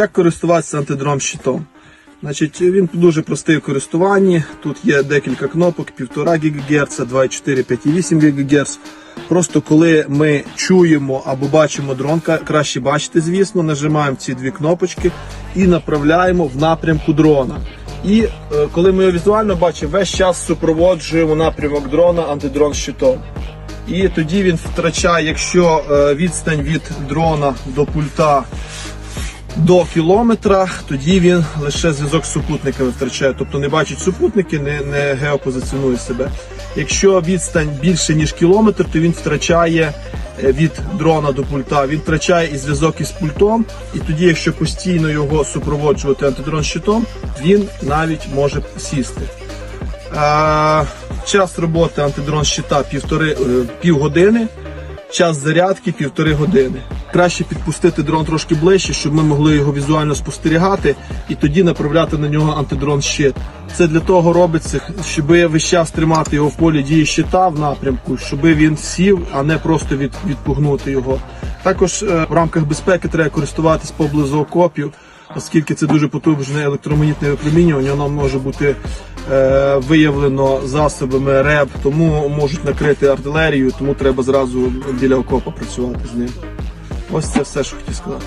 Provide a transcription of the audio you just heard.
Як користуватися антидрон щитом? Значить, він дуже простий у користуванні. Тут є декілька кнопок: 1,5 ГГц, 2,4, 5,8 ГГц. Просто коли ми чуємо або бачимо дрон, краще бачити, звісно, нажимаємо ці дві кнопочки і направляємо в напрямку дрона. І е, коли ми його візуально бачимо, весь час супроводжуємо напрямок дрона антидрон щитом. І тоді він втрачає, якщо е, відстань від дрона до пульта до кілометра, тоді він лише зв'язок з супутниками втрачає, тобто не бачить супутники, не, не геопозиціонує себе. Якщо відстань більше ніж кілометр, то він втрачає е, від дрона до пульта, він втрачає і зв'язок із пультом, і тоді, якщо постійно його супроводжувати антидрон щитом, він навіть може сісти. А, час роботи антидрон щита півтори е, півгодини, час зарядки півтори години. Краще підпустити дрон трошки ближче, щоб ми могли його візуально спостерігати і тоді направляти на нього антидрон щит. Це для того робиться, щоб весь час тримати його в полі дії щита в напрямку, щоб він сів, а не просто від, відпугнути його. Також е, в рамках безпеки треба користуватись поблизу окопів, оскільки це дуже потужне електромагнітне випромінювання, воно може бути е, виявлено засобами РЕБ, тому можуть накрити артилерію, тому треба зразу біля окопа працювати з ним. Ось це все, що хотів сказати.